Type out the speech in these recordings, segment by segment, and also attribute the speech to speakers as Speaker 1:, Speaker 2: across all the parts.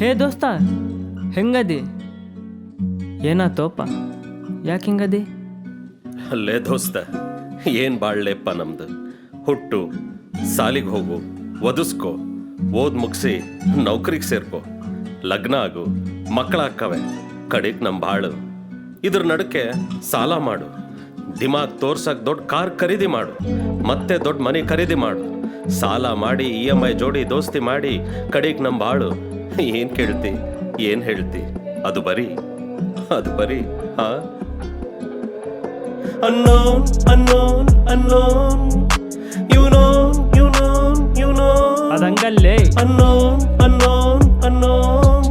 Speaker 1: ಹೇ ದೋಸ್ತ, ಹೆಂಗದಿ? ಏನಾತೋಪ ಯಾಕೆ ಹಿಂಗದಿ?
Speaker 2: ಅಲ್ಲೇ ದೋಸ್ತ, ಏನ್ ಬಾಳ್ಲೆಪ್ಪ ನಮ್ದು? ಹುಟ್ಟು, ಸಾಲಿಗೆ ಹೋಗು ಒದಿಸ್ಕೋ ಓದ್ ಮುಗಿಸಿ, ನೌಕರಿಗೆ ಸೇರ್ಕೋ, ಲಗ್ನ ಆಗು ಮಕ್ಕಳಾಕ್ಕವೆ ಕಡೆಗ್ ನಮ್ ಬಾಳು. ಇದ್ರ ನಡುಕೆ ಸಾಲ ಮಾಡು. ದಿಮಾಗ್ ತೋರ್ಸಕ್ ದೊಡ್ಡ ಕಾರ್ ಖರೀದಿ ಮಾಡು. ಮತ್ತೆ ದೊಡ್ಡ ಮನೆ ಖರೀದಿ ಮಾಡು. ಸಾಲ ಮಾಡಿ ಇ ಎಂ ಐ ಜೋಡಿ ದೋಸ್ತಿ ಮಾಡಿ ಕಡೆಗ್ ನಮ್ ಬಾಳು. ಏನ್ ಕೇಳ್ತಿ? ಏನ್ ಹೇಳ್ತಿ? ಅದು ಬರೀ ಅದು ಬರೀ ಹಾ? Unknown, unknown, unknown. You know, you know, you know.
Speaker 1: ಅದಂಗಲ್ಲೇ.
Speaker 2: Unknown, unknown, unknown,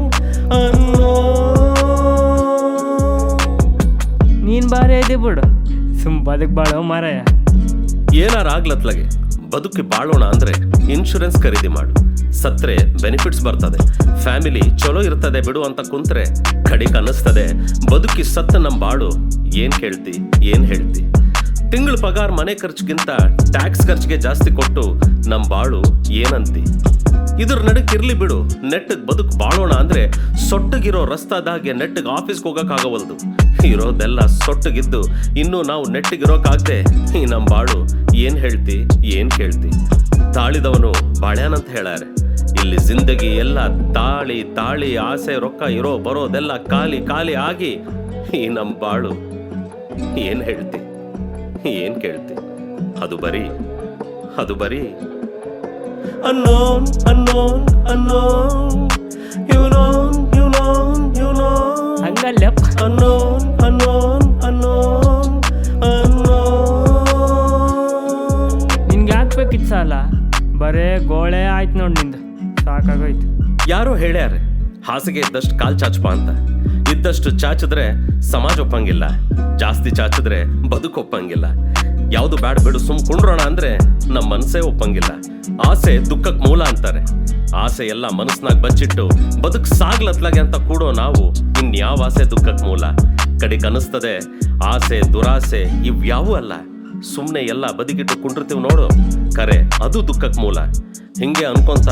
Speaker 2: unknown.
Speaker 1: ನೀನ್ ಬಾರಿ ಇದೆ ಬಿಡು. ಸುಮ್ ಬದುಕ್ ಬಾಳ ಮಾರಾಯ.
Speaker 2: ಏನಾರ ಆಗ್ಲತ್ಲಗೆ? ಬದುಕಿ ಬಾಳೋಣ ಅಂದ್ರೆ ಇನ್ಶೂರೆನ್ಸ್ ಖರೀದಿ ಮಾಡು. ಸತ್ರೆ ಬೆನಿಫಿಟ್ಸ್ ಬರ್ತದೆ. ಫ್ಯಾಮಿಲಿ ಚಲೋ ಇರ್ತದೆ ಬಿಡು ಅಂತ ಕುಂತ್ರೆ ಕಡಿಕ್ ಅನ್ನಿಸ್ತದೆ ಬದುಕಿ ಸತ್ತ ನಮ್ ಬಾಳು, ಏನ್ ಕೇಳ್ತಿ, ಏನ್ ಹೇಳ್ತಿ? ತಿಂಗಳ ಪಗಾರ್ ಮನೆ ಖರ್ಚಿಗಿಂತ ಟ್ಯಾಕ್ಸ್ ಖರ್ಚಿಗೆ ಜಾಸ್ತಿ ಕೊಟ್ಟು ನಮ್ ಬಾಳು ಏನಂತಿ? ಇದ್ರ ನಡಕ್ ಇರ್ಲಿ ಬಿಡು. ನೆಟ್ಟಗ್ ಬದುಕು ಬಾಳೋಣ ಅಂದ್ರೆ ಸೊಟ್ಟಗಿರೋ ರಸ್ತಾದಾಗೆ ನೆಟ್ಟಗ್ ಆಫೀಸ್ಗೆ ಹೋಗಕ್ಕಾಗವಲ್ದು ಇರೋದೆಲ್ಲ ಸೊಟ್ಟಗಿದ್ದು ಇನ್ನು ನಾವು ನೆಟ್ಟಗಿರೋಕಾಗ್ದೆ. ಈ ನಮ್ಮ ಬಾಳು ಏನ್ ಹೇಳ್ತಿ, ಏನ್ ಕೇಳ್ತಿ? ತಾಳಿದವನು ಬಾಳ್ಯಾನಂತ ಹೇಳಾರೆ ಇಲ್ಲಿ ಜಿಂದಗಿ ಎಲ್ಲ ತಾಳಿ ತಾಳಿ, ಆಸೆ, ರೊಕ್ಕ ಇರೋ, ಬರೋದೆಲ್ಲ ಖಾಲಿ ಖಾಲಿ ಆಗಿ ಈ ನಮ್ಮ ಬಾಳು ಏನ್ ಹೇಳ್ತಿ, ಏನ್ ಕೇಳ್ತಿ? ಅದು ಬರೀ ಅದು ಬರೀ unknown, unknown, unknown. You know, you know, you know.
Speaker 1: ಹಂಗಲ್ಲಪ್ಪ
Speaker 2: Unknown, unknown, unknown, unknown.
Speaker 1: ನಿನ್ಗೆ ಯಾಕೆ ಬೇಕಿತ್ತು ಸಾಲ ಬರೇ ಗೋಳೆ ಆಯ್ತು ನೋಡಿ ನಿಂದು ಸಾಕಾಗೋಯ್ತು
Speaker 2: ಯಾರೋ ಹೇಳ್ಯಾರೆ ಹಾಸಿಗೆ ಇದ್ದಷ್ಟು ಕಾಲ್ ಚಾಚಪ ಅಂತ ಇದ್ದಷ್ಟು ಚಾಚಿದ್ರೆ ಸಮಾಜ ಒಪ್ಪಂಗಿಲ್ಲ ಜಾಸ್ತಿ ಚಾಚಿದ್ರೆ ಬದುಕು ಒಪ್ಪಂಗಿಲ್ಲ ಯಾವುದು ಬ್ಯಾಡ್ ಬಿಡು ಸುಮ್ ಕುಂಡ್ರೋಣ ಅಂದ್ರೆ ನಮ್ಮ ಮನಸ್ಸೇ ಒಪ್ಪಂಗಿಲ್ಲ. ಆಸೆ ದುಃಖಕ್ ಮೂಲ ಅಂತಾರೆ. ಆಸೆ ಎಲ್ಲ ಮನಸ್ನಾಗ ಬಚ್ಚಿಟ್ಟು ಬದುಕ್ ಸಾಗ್ಲತ್ಲಾಗೆ ಅಂತ ಕೂಡೋ ನಾವು ಇನ್ಯಾವ ಆಸೆ ದುಃಖಕ್ ಮೂಲ? ಕಡಿಕ್ ಅನಿಸ್ತದೆ ಆಸೆ ದುರಾಸೆ ಇವ್ಯಾವೂ ಅಲ್ಲ. ಸುಮ್ಮನೆ ಎಲ್ಲ ಬದಿಗಿಟ್ಟು ಕುಂಡಿರ್ತೀವಿ ನೋಡು. ಕರೆ ಅದು ದುಃಖಕ್ ಮೂಲ. ಹಿಂಗೆ ಅನ್ಕೊಂತ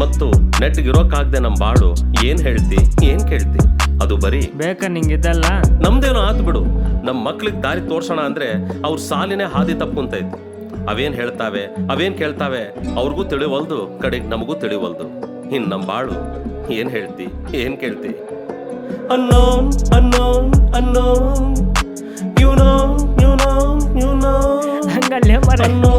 Speaker 2: ಮತ್ತು ನೆಟ್ಗಿರೋಕಾಗ್ದೆ ನಮ್ ಬಾಳು ಏನ್ ಹೇಳ್ತಿ ಏನ್ ಕೇಳ್ತಿ? ಅದು ಬರೀ
Speaker 1: ಬೇಕಾ ನಿಂಗಿದ್ದಲ್ಲ
Speaker 2: ನಮ್ದೇನೋ ಆತ್ ಬಿಡು. ನಮ್ ಮಕ್ಳಿಗೆ ದಾರಿ ತೋರ್ಸೋಣ ಅಂದ್ರೆ ಅವ್ರ ಸಾಲಿನೇ ಹಾದಿ ತಪ್ಪುಂತೈತಿ ಅವೇನ್ ಹೇಳ್ತಾವೆ ಅವೇನ್ ಕೇಳ್ತಾವೆ ಅವ್ರಿಗೂ ತಿಳಿವಲ್ದು ಕಡೆಗೆ ನಮಗೂ ತಿಳಿವಲ್ದು. ಇನ್ನು ನಮ್ಮ ಬಾಳು ಏನ್ ಹೇಳ್ತಿ ಏನ್ ಕೇಳ್ತಿ? ಅನ್ನೋ ಅನ್ನೋ ಅನ್ನೋ you know you know you know
Speaker 1: ಹಂಗಲ್ಲೇ ಮರ.
Speaker 2: Unknown,